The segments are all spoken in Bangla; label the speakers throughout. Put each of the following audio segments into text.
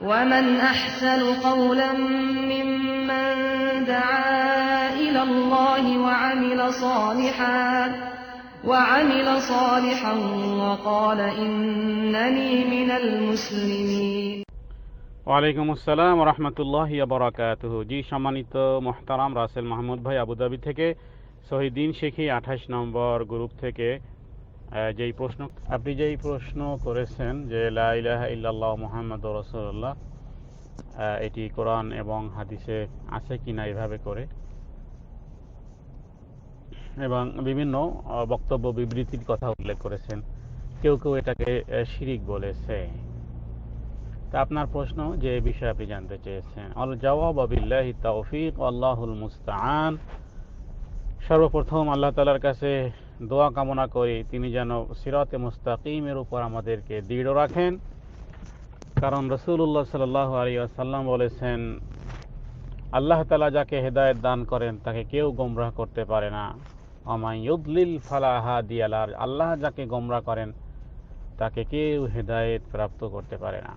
Speaker 1: ومن أحسن قولا ممن دعا إلى الله وعمل صالحا وعمل صالحا وقال إنني من المسلمين
Speaker 2: ওয়ালাইকুম আসসালাম রহমতুল্লাহ বরাকাতুহ জি সম্মানিত মোহতারাম রাসেল মাহমুদ ভাই আবুধাবি থেকে শহীদিন শেখি আঠাশ নম্বর গ্রুপ থেকে আহ, যেই প্রশ্ন, আপনি যেই প্রশ্ন করেছেন যে লা ইলাহা ইল্লাল্লাহ মোহাম্মদ রসুল্লাহ এটি কোরআন এবং হাদিসে আছে কি না এভাবে করে? এবং বিভিন্ন বক্তব্য বিবৃতির কথা উল্লেখ করেছেন। কেউ কেউ এটাকে শিরিক বলেছে। তা আপনার প্রশ্ন যে বিষয়ে আপনি জানতে চেয়েছেন। আল জবাব আবিল্লাহি তৌফিক, আল্লাহুল মুস্তাআন। সর্বপ্রথম আল্লাহ তালার কাছে দোয়া কামনা করি তিনি যেন সিরাতে মুস্তাকিমের উপর আমাদেরকে দৃঢ় রাখেন। কারণ রসুল্লাহ সাল্লাহ আলী আসাল্লাম বলেছেন, আল্লাহ তালা যাকে হেদায়েত দান করেন, তাকে কেউ গোমরাহ করতে পারে না। আমায় ইউদলিল ফালাহা দিয়ালার আল্লাহ যাকে গোমরা করেন, তাকে কেউ হেদায়েত প্রাপ্ত করতে পারে না।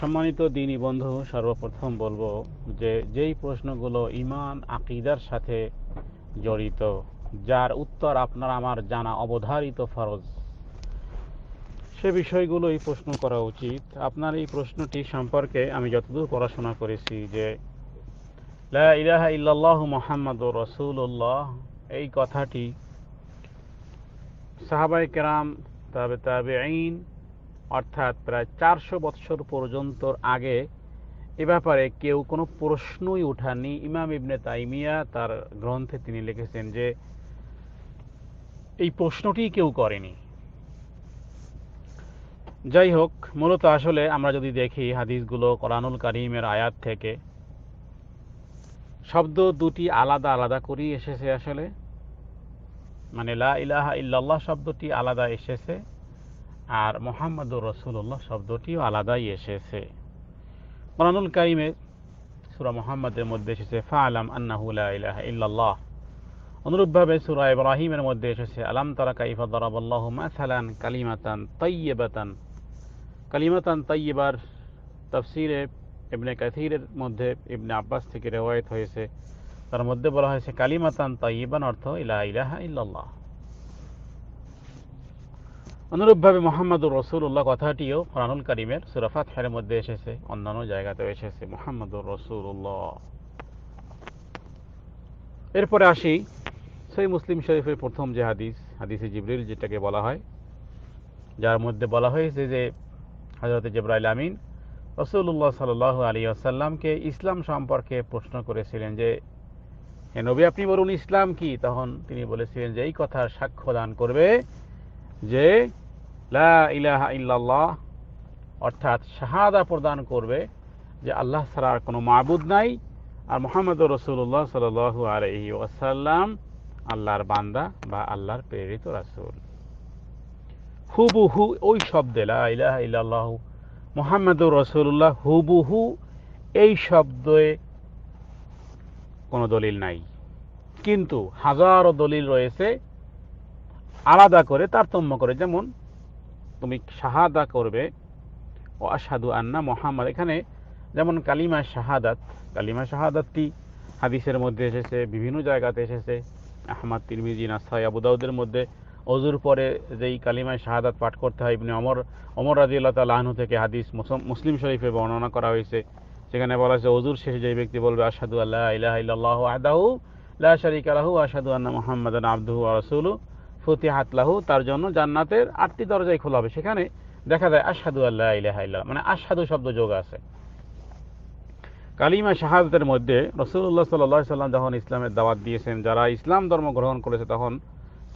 Speaker 2: সম্মানিত দিনী বন্ধু, সর্বপ্রথম বলব যে, যেই প্রশ্নগুলো ইমান আকিদার সাথে জড়িত যার উত্তর আপনার আমার জানা অবধারিত ফরজ। সে বিষয়গুলোই প্রশ্ন করা উচিত। আপনার এই প্রশ্নটি সম্পর্কে আমি যতদূর পড়াশোনা করেছি যে, লা ইলাহা ইল্লাল্লাহু মুহাম্মাদুর রাসূলুল্লাহ, এই কথাটি সাহাবাই কেরাম, তবে তবে আইন অর্থাৎ প্রায় চারশো বৎসর পর্যন্ত আগে এ ব্যাপারে কেউ কোনো প্রশ্নই উঠাননি ইমাম ইবনে তাইমিয়া তার গ্রন্থে তিনি লিখেছেন যে, এই প্রশ্নটি কেউ করেনি। যাই হোক, মূলত আসলে আমরা যদি দেখি হাদিসগুলো কোরআনুল কারিমের আয়াত থেকে, শব্দ দুটি আলাদা আলাদা করেই এসেছে আসলে। মানে লা ইলাহা ইল্লাল্লাহ শব্দটি আলাদা এসেছে, আর মোহাম্মদুর রসুল্লাহ শব্দটিও আলাদাই এসেছে। কোরআনুল কারিমে সুরা মোহাম্মদের মধ্যে এসেছে ফা আলাম আন্নাহু লা ইলাহা ইল্লাল্লাহ অনুরূপভাবে সুরা ইব্রাহিমের মধ্যে এসেছে আলাম তারা কাইফা দরাবাল্লাহু মাসালান কালিমাতান তাইয়্যিবাতান কালিমাতান তাইয়্যিবার তাফসিরে ইবনে কাথিরের মধ্যে ইবনে আব্বাস থেকে রেওয়ায়েত হয়েছে তার মধ্যে বলা হয়েছে কালিমাতান তাইয়্যিবান অর্থ ইলা ইলাহা ইল্লাল্লাহ অনুরূপভাবে মোহাম্মদুর রসুল্লাহ কথাটিও কোরআনুল করিমের সুরাফাত হের মধ্যে এসেছে, অন্যান্য জায়গাতেও এসেছে, মোহাম্মদুর রসুল্লাহ এরপরে আসি সেই মুসলিম শরীফের প্রথম যে হাদিস, হাদিসে জিবরিল যেটাকে বলা হয়, যার মধ্যে বলা হয়েছে যে হজরত জেব্রাইল আমিন রসুল্লাহ সাল আলী আসাল্লামকে ইসলাম সম্পর্কে প্রশ্ন করেছিলেন যে নবী, আপনি বলুন ইসলাম কি? তখন তিনি বলেছিলেন যে, এই কথার সাক্ষ্য দান করবে যে লা ইলাহা ইল্লাল্লাহ, অর্থাৎ শাহাদা প্রদান করবে যে আল্লাহ ছাড়া কোনো মাবুদ নাই। আর মোহাম্মদ রসুল্লাহ সাল আলহি ওয়াসাল্লাম আল্লাহর বান্দা বা আল্লাহর প্রেরিত রাসুল। হুবুহু ওই শব্দে লা ইলাহা ইল্লাল্লাহ মোহাম্মদ রসুল্লাহ হুবুহু এই শব্দে কোনো দলিল নাই। কিন্তু হাজারো দলিল রয়েছে আলাদা করে তারতম্য করে। যেমন তুমি শাহাদা করবে ও আসাদু আন্না মোহাম্মদ। এখানে যেমন কালিমা শাহাদাত, কালিমা শাহাদাতটি হাদিসের মধ্যে এসেছে, বিভিন্ন জায়গাতে এসেছে। আহমদ, তিরমিজি, নাসাই আবুদাউদের মধ্যে অজুর পরে যেই কালিমায় শাহাদাত পাঠ করতে হয়, ইবনে অমর অমর রাজি আল্লাহ তালাহনু থেকে হাদিস মুসলিম শরীফে বর্ণনা করা হয়েছে। সেখানে বলা হয়েছে, অজুর শেষে যেই ব্যক্তি বলবে আসাদু আল্লাহ ইল্লাল্লাহু আহদাহু লা শারিকা লাহু আসাদু আন্না মোহাম্মদ আবদুহু ওয়া রাসূলুহু। ফতিহাত লাহু, তার জন্য জান্নাতের আটটি দরজাই খোলা হবে। সেখানে দেখা যায় আসাদু আল্লাহ মানে আসাদু শব্দ যোগ আছে। কালিমা শাহাদাতের মধ্যে রসুল্লাহ সাল্লাহ সাল্লাম যখন ইসলামের দাওয়াত দিয়েছেন, যারা ইসলাম ধর্ম গ্রহণ করেছে, তখন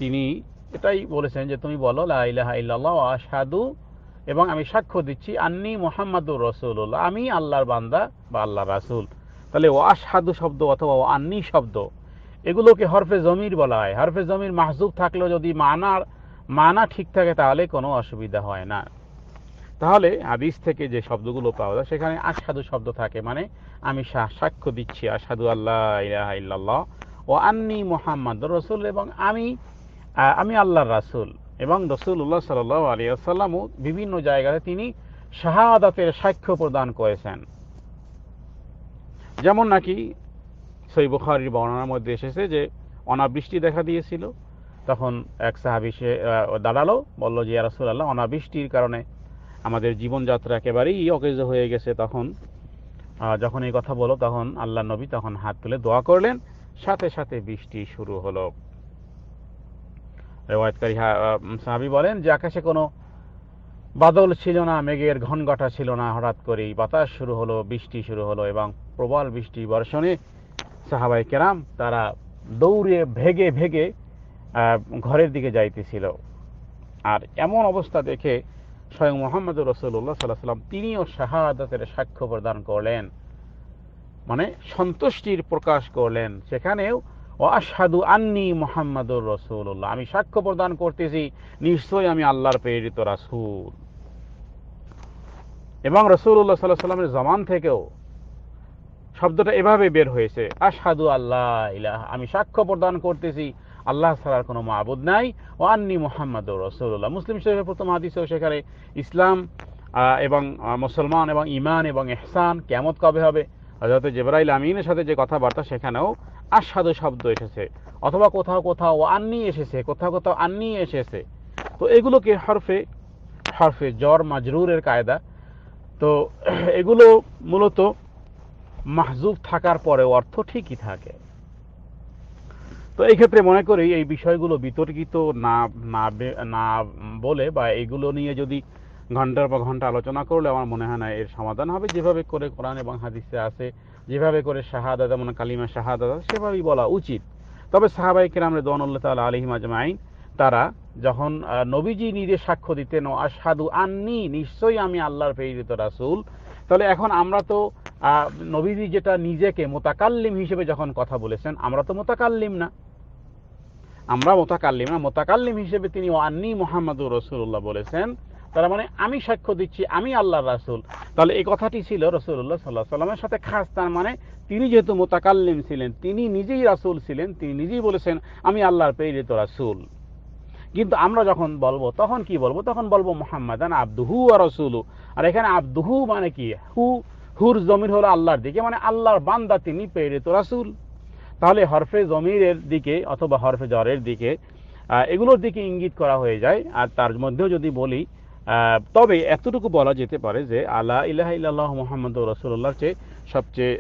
Speaker 2: তিনি এটাই বলেছেন যে, তুমি বলো, লা ইলাহা আসাদু এবং আমি সাক্ষ্য দিচ্ছি, আন্নি মোহাম্মদুর রসুল্লাহ আমি আল্লাহর বান্দা বা আল্লাহ রাসুল। তাহলে আসাদু শব্দ অথবা ও আন্নি শব্দ এগুলোকে হরফে জমির বলা হয়। হরফে জমির মাহজুব থাকলেও যদি মানার, মানা ঠিক থাকে তাহলে কোনো অসুবিধা হয় না। তাহলে হাদিস থেকে যে শব্দগুলো পাওয়া যায়, সেখানে আসাদু শব্দ থাকে মানে আমি সাক্ষ্য দিচ্ছি আসাদু আল্লাহ ইলাহা ও আন্নি মোহাম্মদ রসুল এবং আমি আমি আল্লাহর রাসুল। এবং রসুল্লাহ সাল আলী আসাল্লামও বিভিন্ন জায়গাতে তিনি শাহাদাতের সাক্ষ্য প্রদান করেছেন। যেমন নাকি সই বুখারির বর্ণনার মধ্যে এসেছে যে অনাবৃষ্টি দেখা দিয়েছিল। তখন এক সাহাবি সে দাঁড়াল বলল যে ইয়ারসুল আল্লাহ অনাবৃষ্টির কারণে আমাদের জীবনযাত্রা একেবারেই অকেজ হয়ে গেছে। তখন যখন এই কথা বলো তখন আল্লাহ নবী তখন হাত তুলে দোয়া করলেন। সাথে সাথে বৃষ্টি শুরু হলো। রেওয়ায়তকারী আহ, বলেন যে আকাশে কোনো বাদল ছিল না মেঘের ঘনঘটা ছিল না। হঠাৎ করেই বাতাস শুরু হলো বৃষ্টি শুরু হলো এবং প্রবল বৃষ্টি বর্ষণে সাহাবাই কেরাম তারা দৌড়ে ভেগে ভেগে ঘরের দিকে যাইতেছিল। আর এমন অবস্থা দেখে স্বয়ং মোহাম্মদ রসুল্লাহ সাল্লাহ সাল্লাম তিনিও শাহাদাতের সাক্ষ্য প্রদান করলেন। মানে সন্তুষ্টির প্রকাশ করলেন। সেখানেও ও আসাদু আন্নি মোহাম্মদুর রসুল্লাহ আমি সাক্ষ্য প্রদান করতেছি, নিশ্চয়ই আমি আল্লাহর প্রেরিত রাসূল। এবং রসুল্লাহ সাল্লাহ সাল্লামের জমান থেকেও শব্দটা এভাবে বের হয়েছে আসাদু আল্লাহ ইলাহ, আমি সাক্ষ্য প্রদান করতেছি, আল্লাহ ছাড়ার কোনো মাবুদ নাই ও আন্নি মোহাম্মদ রসুল্লাহ মুসলিম শরীফের প্রথম হাদিসেও সেখানে ইসলাম এবং মুসলমান এবং ইমান এবং এহসান কেমত কবে হবে? হজরত জেবরাইল আমিনের সাথে যে কথাবার্তা সেখানেও আসাদু শব্দ এসেছে, অথবা কোথাও কোথাও আন্নি এসেছে, কোথাও কোথাও আন্নি এসেছে। তো এগুলোকে হরফে হরফে জ্বর মাজরুরের কায়দা, তো এগুলো মূলত মাহজুব থাকার পরে অর্থ ঠিকই থাকে। তো এই ক্ষেত্রে মনে করি এই বিষয়গুলো বিতর্কিত না না বলে বা এগুলো নিয়ে যদি ঘণ্টার পর ঘণ্টা আলোচনা করলে আমার মনে হয় না এর সমাধান হবে। যেভাবে করে কোরআন এবং হাদিসে আছে, যেভাবে করে শাহাদা যেমন কালিমা শাহাদা সেভাবেই বলা উচিত। তবে সাহাবাই কেরাম রেদওয়ানুল্লাহ তাআলা আলাইহিম আজমাইন, তারা যখন নবীজি নিজে সাক্ষ্য দিতেন, ও আসাদু আন্নি, নিশ্চয়ই আমি আল্লাহর প্রেরিত রাসূল। তাহলে এখন আমরা তো নবীজি যেটা নিজেকে মোতাকাল্লিম হিসেবে যখন কথা বলেছেন, আমরা তো মোতাকাল্লিম না। আমরা মোতাকাল্লিম না, মোতাকাল্লিম হিসেবে তিনি আন্নি মোহাম্মদুর রসুল্লাহ বলেছেন। তার মানে আমি সাক্ষ্য দিচ্ছি, আমি আল্লাহর রাসূল। তাহলে এই কথাটি ছিল রসুল্লাহ সাল্লাহ সাল্লামের সাথে খাস, তার মানে তিনি যেহেতু মোতাকাল্লিম ছিলেন, তিনি নিজেই রাসূল ছিলেন, তিনি নিজেই বলেছেন, আমি আল্লাহর প্রেরিত রাসুল। কিন্তু আমরা যখন বলব, তখন কি বলব? তখন বলব, মোহাম্মদান আব্দুহু আর রসুলু। আর এখানে আব্দুহু মানে কি? হু হুর জমির হলো আল্লাহর দিকে মানে আল্লাহর বান্দা তিনি প্রেরিত রাসূল। তাহলে হরফে জমিরের দিকে অথবা হরফে জ্বরের দিকে এগুলোর দিকে ইঙ্গিত করা হয়ে যায়। আর তার মধ্যেও যদি বলি তবে এতটুকু বলা যেতে পারে যে আল্লাহ ইলাহা ইল্লাল্লাহ মোহাম্মদ রসুল্লাহর চেয়ে সবচেয়ে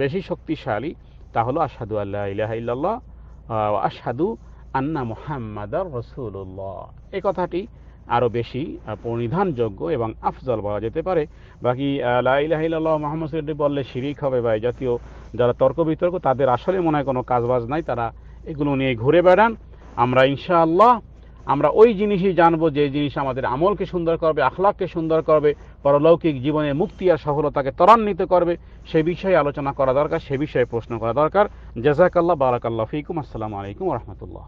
Speaker 2: বেশি শক্তিশালী তা হলো আসাদু আল্লাহ ইলাহা ইল্লাল্লাহ আহ, আসাদু আন্না মোহাম্মদার রসুল্লাহ এই কথাটি আরও বেশি পরিধানযোগ্য এবং আফজল বলা যেতে পারে। বাকি আহ, লা ইলাহা ইল্লাল্লাহ মোহাম্মদ সৈয়দ বললে শিরিক হবে বা জাতীয় যারা তর্ক বিতর্ক তাদের আসলে মনে হয় কোনো কাজবাজ নাই তারা এগুলো নিয়ে ঘুরে বেড়ান। আমরা ইনশাআল্লাহ আমরা ওই জিনিসই জানব যে জিনিস আমাদের আমলকে সুন্দর করবে আখলাককে সুন্দর করবে পরলৌকিক জীবনে মুক্তি আর সফলতাকে ত্বরান্বিত করবে সে বিষয়ে আলোচনা করা দরকার সে বিষয়ে প্রশ্ন করা দরকার। জাজাকাল্লাহ বারাকাল্লাহ ফিকুম আসসালামু আলাইকুম রহমতুল্লাহ।